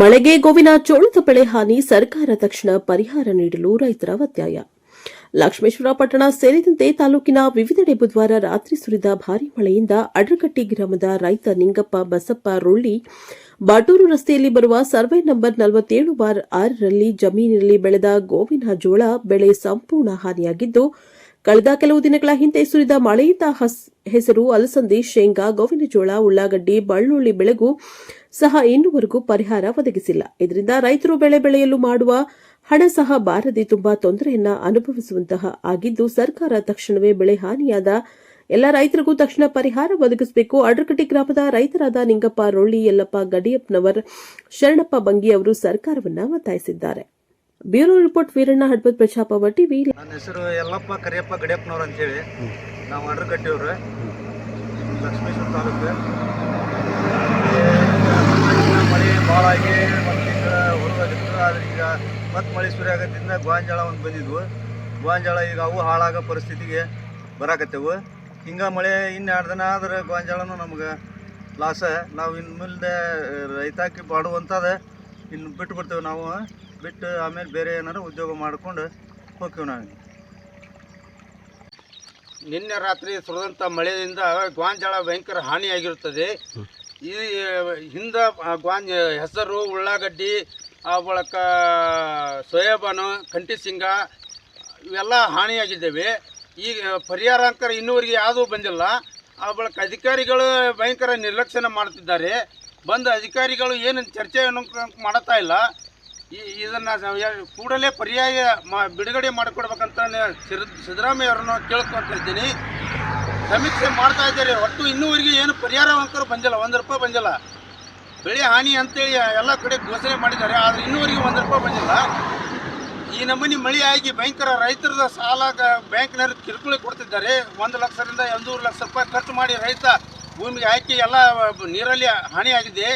ಮಳೆಗೆ ಗೋವಿನ ಜೋಳದ ಬೆಳೆ ಹಾನಿ, ಸರ್ಕಾರ ತಕ್ಷಣ ಪರಿಹಾರ ನೀಡಲು ರೈತರ ಒತ್ತಾಯ. ಲಕ್ಷ್ಮೇಶ್ವರ ಪಟ್ಟಣ ಸೇರಿದಂತೆ ತಾಲೂಕಿನ ವಿವಿಧೆಡೆ ಬುಧವಾರ ರಾತ್ರಿ ಸುರಿದ ಭಾರೀ ಮಳೆಯಿಂದ ಅಡ್ರಕಟ್ಟಿ ಗ್ರಾಮದ ರೈತ ನಿಂಗಪ್ಪ ಬಸಪ್ಪ ರೊಳ್ಳಿ ಬಾಟೂರು ರಸ್ತೆಯಲ್ಲಿ ಬರುವ ಸರ್ವೆ ನಂಬರ್ ನಲವತ್ತೇಳು ಬಾರ್ ಆರರಲ್ಲಿ ಜಮೀನಿನಲ್ಲಿ ಬೆಳೆದ ಗೋವಿನ ಜೋಳ ಬೆಳೆ ಸಂಪೂರ್ಣ ಹಾನಿಯಾಗಿದ್ದು ಕಳೆದ ಕೆಲವು ದಿನಗಳ ಹಿಂದೆ ಸುರಿದ ಮಳೆಯಿಂದ ಹಸ್- ಹೆಸರು ಅಲಸಂದಿ, ಶೇಂಗಾ ಗೋವಿನ ಜೋಳ ಉಳ್ಳಾಗಡ್ಡಿ, ಬಳ್ಳುಳ್ಳಿ ಬೆಳೆಗೂ ಸಹ ಇನ್ನುವರೆಗೂ ಪರಿಹಾರ ಒದಗಿಸಿಲ್ಲ. ಇದರಿಂದ ರೈತರು ಬೆಳೆ ಬೆಳೆಯಲು ಮಾಡುವ ಹಣ ಸಹ ಬಾರದೆ ತುಂಬಾ ತೊಂದರೆಯನ್ನ ಅನುಭವಿಸುವಂತಹ ಆಗಿದ್ದು, ಸರ್ಕಾರ ತಕ್ಷಣವೇ ಬೆಳೆ ಹಾನಿಯಾದ ಎಲ್ಲ ರೈತರಿಗೂ ತಕ್ಷಣ ಪರಿಹಾರ ಒದಗಿಸಬೇಕು. ಅಡ್ರಕಟ್ಟಿ ಗ್ರಾಮದ ರೈತರಾದ ನಿಂಗಪ್ಪ, ರೊಳ್ಳಿ, ಯಲ್ಲಪ್ಪ, ಗಡಿಯಪ್ಪನವರ್, ಶರಣಪ್ಪ ಬಂಗಿ ಅವರು ಸರ್ಕಾರವನ್ನ ಒತ್ತಾಯಿಸಿದ್ದಾರೆ. ಬ್ಯೂರೋ ರಿಪೋರ್ಟ್ ವೀರಣ್ಣ ಹಡ್ಬದ್ ಪ್ರಜಾಪವ ಟಿವಿ ನನ್ನ ಹೆಸರು ಯಲ್ಲಪ್ಪ ಕರಿಯಪ್ಪ ಗಡಿಯಪ್ಪನವ್ರು ಅಂತೇಳಿ. ನಾವು ಅಡ್ರಗಟ್ಟಿಯವ್ರು ಲಕ್ಷ್ಮೇಶ್ವರ ತಾಲೂಕು. ಮಳೆ ಭಾಳ ಆಗಿ ಮತ್ತೆ ಈಗ ಹೊರಗಾಗಿತ್ತು ಆದ್ರೆ ಈಗ ಮತ್ತೆ ಮಳೆ ಸುರಿ ಆಗತ್ತಿಂದ ಗೋಂಜಾಳ ಒಂದು ಬಂದಿದ್ವು. ಗೋಂಜಾಳ ಈಗ ಅವು ಹಾಳಾಗೋ ಪರಿಸ್ಥಿತಿಗೆ ಬರಾಕತ್ತೇವು. ಹಿಂಗೆ ಮಳೆ ಇನ್ನು ಎರಡು ದಿನ ಆದ್ರೆ ಗೋಂಜಾಳನೂ ನಮ್ಗೆ ಲಾಸ. ನಾವು ಇನ್ನು ಮುಂದೆ ರೈತಾಕಿ ಬಾಡುವಂಥದ್ದು ಇನ್ನು ಬಿಟ್ಟು ಬಿಡ್ತೇವೆ ನಾವು. ಬಿಟ್ಟು ಆಮೇಲೆ ಬೇರೆ ಏನಾರು ಉದ್ಯೋಗ ಮಾಡ್ಕೊಂಡು ಹೋಗ್ತೀವಿ ನಾವು. ನಿನ್ನೆ ರಾತ್ರಿ ಸುರಿದಂಥ ಮಳೆಯಿಂದ ಗ್ವಾಂಜಾಳ ಭಯಂಕರ ಹಾನಿಯಾಗಿರುತ್ತದೆ. ಈ ಹಿಂದ ಗ್ವಾಂಜ ಹೆಸರು ಉಳ್ಳಾಗಡ್ಡಿ ಆ ಬಳಕ ಸೋಯಾಬಾನು ಕಂಟಿ ಸಿಂಗ ಇವೆಲ್ಲ ಹಾನಿಯಾಗಿದ್ದೇವೆ. ಈಗ ಪರಿಹಾರ ಅಂಕರ ಇನ್ನೂವರೆಗೆ ಯಾವುದೂ ಬಂದಿಲ್ಲ. ಆ ಬಳಕ ಅಧಿಕಾರಿಗಳು ಭಯಂಕರ ನಿರ್ಲಕ್ಷ್ಯನ ಮಾಡ್ತಿದ್ದಾರೆ. ಬಂದ ಅಧಿಕಾರಿಗಳು ಏನು ಚರ್ಚೆಯನ್ನು ಮಾಡುತ್ತಾ ಇಲ್ಲ. ಇದನ್ನು ಕೂಡಲೇ ಪರ್ಯಾಯ ಮಾ ಬಿಡುಗಡೆ ಮಾಡಿಕೊಡ್ಬೇಕಂತ ಸಿದ್ದರಾಮಯ್ಯ ಅವರನ್ನು ಕೇಳ್ಕೊಂತ ಇದ್ದೀನಿ. ಸಮೀಕ್ಷೆ ಮಾಡ್ತಾ ಇದ್ದಾರೆ. ಒಟ್ಟು ಇನ್ನೂವರೆಗೆ ಏನು ಪರಿಹಾರ ಬಂದಿಲ್ಲ. ಒಂದು ರೂಪಾಯಿ ಬಂದಿಲ್ಲ. ಬೆಳೆ ಹಾನಿ ಅಂತೇಳಿ ಎಲ್ಲ ಕಡೆ ಘೋಷಣೆ ಮಾಡಿದ್ದಾರೆ. ಆದರೆ ಇನ್ನೂವರೆಗೆ ಒಂದು ರೂಪಾಯಿ ಬಂದಿಲ್ಲ. ಈ ನಮೂನಿ ಮಳೆ ಆಗಿ ಭಯಂಕರ ರೈತರ ಸಾಲ ಬ್ಯಾಂಕ್ನವರು ಕಿರುಕುಳಿ ಕೊಡ್ತಿದ್ದಾರೆ. ಒಂದು ಲಕ್ಷದಿಂದ ಒಂದೂವರೆ ಲಕ್ಷ ರೂಪಾಯಿ ಖರ್ಚು ಮಾಡಿ ರೈತ ಭೂಮಿಗೆ ಹಾಕಿ ಎಲ್ಲ ನೀರಲ್ಲಿ ಹಾನಿಯಾಗಿದೆ